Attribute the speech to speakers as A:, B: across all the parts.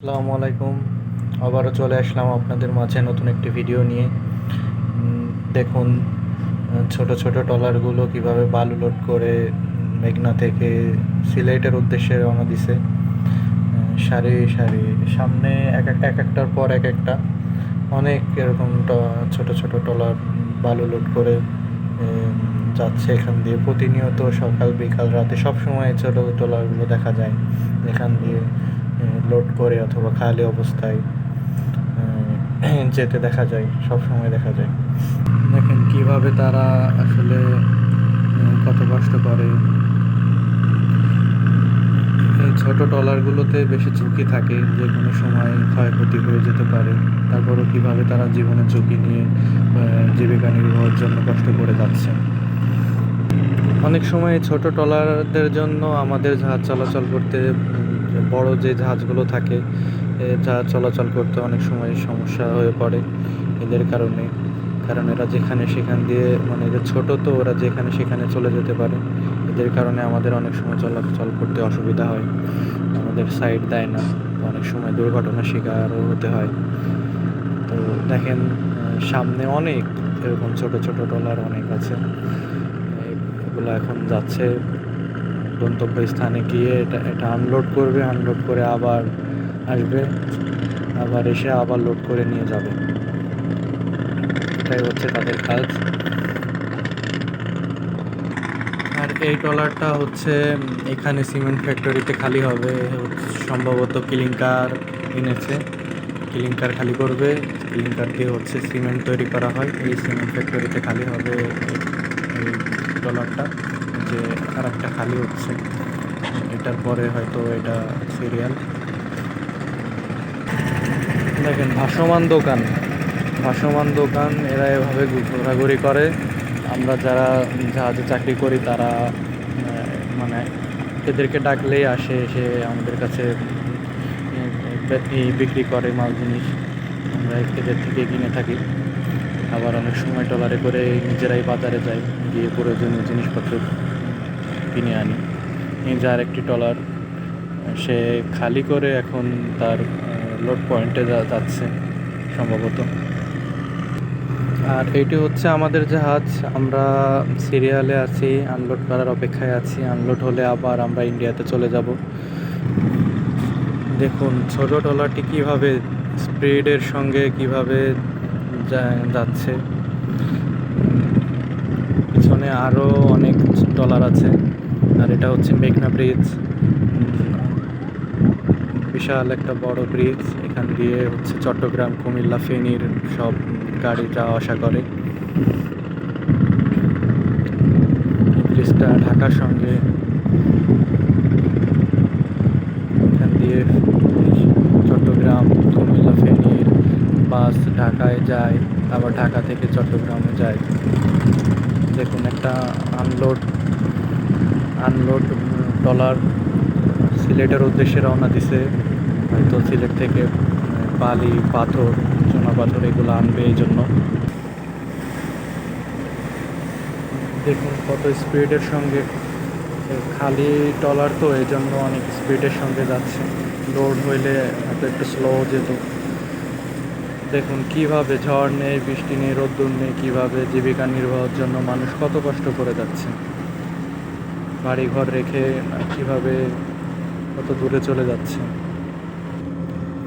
A: আসসালামু আলাইকুম। আবারও চলে আসলাম আপনাদের মাঝে নতুন একটি ভিডিও নিয়ে। দেখুন, ছোট ছোট ট্রলারগুলো কীভাবে বালু লোড করে মেঘনা থেকে সিলেটের উদ্দেশ্যে রওনা দিছে। সারি সারি, সামনে এক একটা এক একটার পর এক একটা অনেক এরকম ছোট ছোট ট্রলার বালু লোড করে যাচ্ছে এখান দিয়ে। প্রতিনিয়ত সকাল, বিকাল, রাতে সব সময় ছোট ট্রলারগুলো দেখা যায়। এখান দিয়ে লোড করে অথবা খালি অবস্থায় যেতে দেখা যায় সব সময় দেখা যায়। দেখেন কীভাবে তারা আসলে কত কষ্ট করে। ছোট ট্রলারগুলোতে বেশি ঝুঁকি থাকে যে কোনো সময় ক্ষয়ক্ষতি হয়ে যেতে পারে। তারপরও কীভাবে তারা জীবনের ঝুঁকি নিয়ে জীবিকা নির্বাহের জন্য কষ্ট করে যাচ্ছে। অনেক সময় ছোট ট্রলারদের জন্য আমাদের জাহাজ চলাচল করতে বড় যে জাহাজগুলো থাকে জাহাজ চলাচল করতে অনেক সময় সমস্যা হয়ে পড়ে এদের কারণে। কারণ এরা যেখানে সেখান দিয়ে মানে এদের ছোট তো, ওরা যেখানে সেখানে চলে যেতে পারে। এদের কারণে আমাদের অনেক সময় চলাচল করতে অসুবিধা হয়। আমাদের সাইড দেয় না। অনেক সময় দুর্ঘটনার শিকারও হতে হয়। তো দেখেন সামনে অনেক এরকম ছোট ছোট ট্রলার অনেক আছে। এগুলো এখন যাচ্ছে গন্তব্য স্থানে গিয়ে এটা এটা আনলোড করবে আনলোড করে আবার আসবে, আবার এসে আবার লোড করে নিয়ে যাবে। এটাই হচ্ছে তাদের কাজ। আর এই ট্রলারটা হচ্ছে এখানে সিমেন্ট ফ্যাক্টরিতে খালি হবে, সম্ভবত কিলিংকার এনেছে। কিলিংকার খালি করবে কিলিংকার দিয়ে হচ্ছে সিমেন্ট তৈরি করা হয়। এই সিমেন্ট ফ্যাক্টরিতে খালি হবে এই- এই ট্রলারটা যে আর একটা খালি হচ্ছে, এটার পরে হয়তো এটা সিরিয়াল দেখেন, ভাসমান দোকান। ভাসমান দোকান, এরা এভাবে ঘোরাঘুরি করে। আমরা যারা জাহাজে চাকরি করি, তারা মানে এদেরকে ডাকলেই আসে, এসে আমাদের কাছে বিক্রি করে মাল, জিনিস। আমরা এদের থেকে কিনে থাকি। আবার অনেক সময় ট্রলারে করে নিজেরাই বাজারে যাই, গিয়ে প্রয়োজনীয় জিনিসপত্র কিনে আনি। যার একটি ট্রলার, সে খালি করে এখন তার লোড পয়েন্টে যাচ্ছে সম্ভবত। আর এইটি হচ্ছে আমাদের জাহাজ। আমরা সিরিয়ালে আছি আনলোড করার অপেক্ষায় আছি। আনলোড হলে আবার আমরা ইন্ডিয়াতে চলে যাব। দেখুন, ছোট ট্রলারটি কীভাবে স্পিডের সঙ্গে কীভাবে যাচ্ছে। পিছনে আরও অনেক ট্রলার আছে। আর এটা হচ্ছে মেঘনা ব্রিজ বিশাল একটা বড় ব্রিজ এখান দিয়ে হচ্ছে চট্টগ্রাম, কুমিল্লা, ফেনীর সব গাড়ি যাওয়া আসা করে। ব্রিজটা ঢাকার সঙ্গে। এখান দিয়ে চট্টগ্রাম, কুমিল্লা, ফেনীর বাস ঢাকায় যায়, আবার ঢাকা থেকে চট্টগ্রামে যায়। দেখুন, একটা আনলোড আনলোড ট্রলার সিলেটের উদ্দেশ্যে রওনা দিছে। হয়তো সিলেট থেকে বালি, পাথর, চুনা পাথর এগুলো আনবে এই জন্য। দেখুন কত স্পিডের সঙ্গে খালি ট্রলার তো এই জন্য অনেক স্পিডের সঙ্গে যাচ্ছে। লোড হইলে হয়তো একটু স্লো যেত। দেখুন কীভাবে ঝড় নেই, বৃষ্টি নেই, রোদ্দুর নেই, কীভাবে জীবিকা নির্বাহের জন্য মানুষ কত কষ্ট করে যাচ্ছে। বাড়ি ঘর রেখে কীভাবে কত দূরে চলে যাচ্ছে।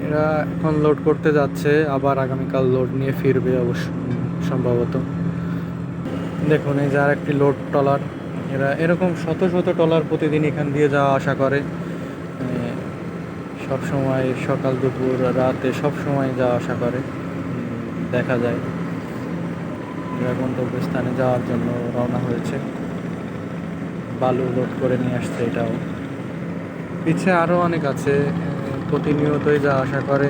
A: এরা এখন লোড করতে যাচ্ছে, আবার আগামীকাল লোড নিয়ে ফিরবে অবশ্য, সম্ভবত। দেখুন, এই যার একটি লোড ট্রলার, এরা এরকম শত শত ট্রলার প্রতিদিন এখান দিয়ে যাওয়া আসা করে। সব সময় সকাল, দুপুর, রাতে সব সময় যাওয়া আসা করে দেখা যায়। এরা গন্তব্যস্থানে যাওয়ার জন্য রওনা হয়েছে। বালু লোড করে নিয়ে আসছে এটাও। পিছে আরও অনেক আছে প্রতিনিয়তই যা আশা করে